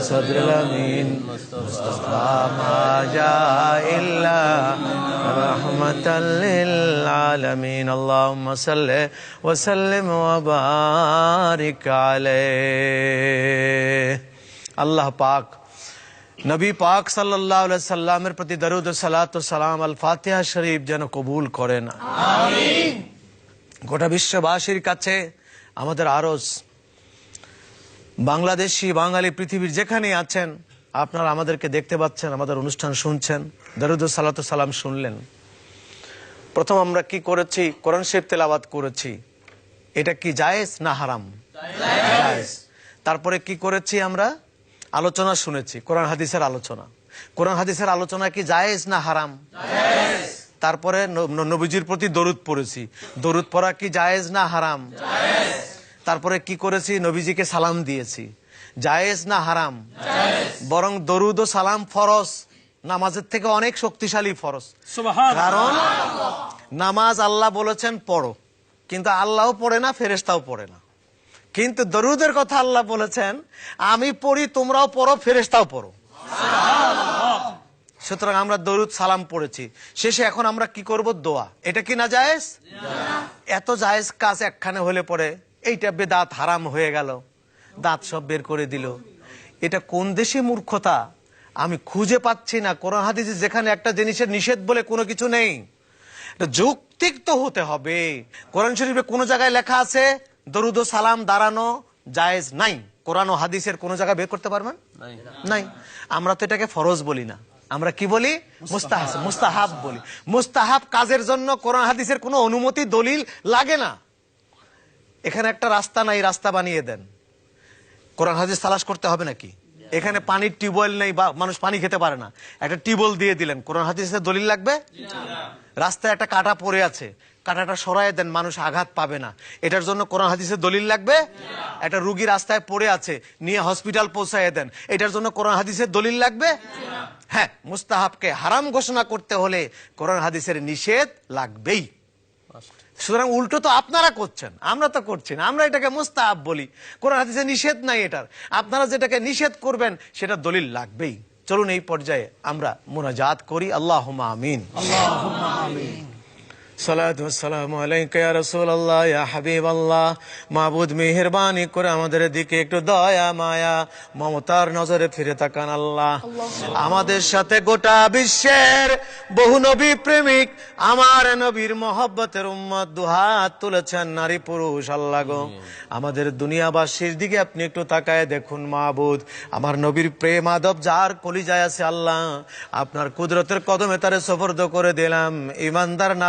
صدر الأمين مصطفى ما جاء إلا رحمة للعالمين اللهم صل وسلم وبارك عليه আল্লাহ পাক নবী পাক সাল্লাহ সাল্লামের প্রতি দরুদ ও সালাত ও সালাম আল ফাতিহা শরীফ যেন কবুল করেন গোটা বিশ্ববাসীর কাছে আমাদের আরজ বাংলাদেশি বাঙালি পৃথিবীর যেখানে আছেন আপনারা আমাদেরকে দেখতে পাচ্ছেন আমাদের অনুষ্ঠান শুনছেন। দরুদ সালাত সালাম শুনলেন। প্রথম আমরা কি করেছি? কোরআন শেফ তেলাবাদ করেছি। এটা কি জায়েজ না হারাম? জায়েজ। তারপরে কি করেছি আমরা? আলোচনা শুনেছি কোরআন হাদিসের আলোচনা। কোরআন হাদিসের আলোচনা কি জায়েজ না হারাম? তারপরে নবীজির প্রতি দরুদ পড়েছি। দরুদ পড়া কি জায়েজ না হারাম? তারপরে কি করেছি? নবীজিকে সালাম দিয়েছি। জায়েজ না হারাম? বরং দরুদ ও সালাম ফরজ। নামাজের থেকে অনেক শক্তিশালী ফরজ। কারণ নামাজ আল্লাহ বলেছেন পড়ো। কিন্তু আল্লাহও পড়ে না ফেরেশতাও পড়ে না। কিন্তু দরুদের কথা আল্লাহ বলেছেন আমি পড়ি তোমরাও পড়ো ফেরেশতাও পড়ো। সুতরাং আমরা দরুদ সালাম পড়েছি। শেষে এখন আমরা কি করব? দোয়া। এটা কি না জায়েজ। এত জায়েজ কাজ একখানে হলে পরে এইটা বেদাত হারাম হয়ে গেল। দাঁত সব বের করে দিল। এটা কোন দেশে মূর্খতা? আমি খুঁজে পাচ্ছি না। কোরআন হাদিসে যেখানে একটা জিনিসের নিষেধ বলে কোনো কিছু নেই। যৌক্তিক তো হতে হবে। কোরআন শরীফে কোনো জায়গায় লেখা আছে দরুদ সালাম দাঁড়ানো জায়েজ নাই। কোরআন ও হাদিসের কোনো জায়গায় বের করতে পারবেন? নাই। আমরা তো এটাকে ফরজ বলি না। আমরা কি বলি? মুস্তাহাব। মুস্তাহাব বলি। মুস্তাহাব কাজের জন্য কোরআন হাদিসের কোনো অনুমতি দলিল লাগে না। এখানে একটা রাস্তা নাই, রাস্তা বানিয়ে দেন। কোরআন হাদিস তালাশ করতে হবে নাকি? এখানে পানির টিউবওয়েল নেই বা মানুষ পানি খেতে পারে না। একটা টিউবওয়েল দিয়ে দিলেন। কোরআন হাদিসের দলিল লাগবে? রাস্তায় একটা কাটা পড়ে আছে। কাটাটা সরাই দেন, মানুষ আঘাত পাবে না। এটার জন্য কোরআন হাদিসের দলিল লাগবে? একটা রুগী রাস্তায় পড়ে আছে, নিয়ে হসপিটাল পৌঁছায় দেন। এটার জন্য কোরআন হাদিসের দলিল লাগবে? হ্যাঁ মুস্তাহাবকে হারাম ঘোষণা করতে হলে কোরআন হাদিসের নিষেধ লাগবেই। সুতরাং উল্টো তো আপনারা করছেন, আমরা তো করছি না, আমরা এটাকে মুস্তাহাব বলি। কোরআন হাদিসে নিষেধ নাই এটার। আপনারা যেটাকে নিষেধ করবেন, সেটা দলিল লাগবেই। চলুন এই পর্যায়ে আমরা মোনাজাত করি। আল্লাহ আমিন। সালাতু আলাইকা ইয়া করে আমাদের দিকে একটু দয়া মায়া মমতার নজরে ফিরে তাকান আল্লাহ। আমাদের সাথে গোটা বিশ্বের বহু নবী প্রেমিক আমার নবীর মহব্বতের উম্মত দুহাত তুলেছেন নারী পুরুষ আল্লাহ গো। আমাদের দুনিয়াবাসীর দিকে আপনি একটু তাকায় দেখুন মাহবুদ আমার নবীর প্রেম আদব যার কলিজায় আছে আল্লাহ। আপনার কুদরতের কদমে তারে সফর্দ করে দিলাম। ইমানদার না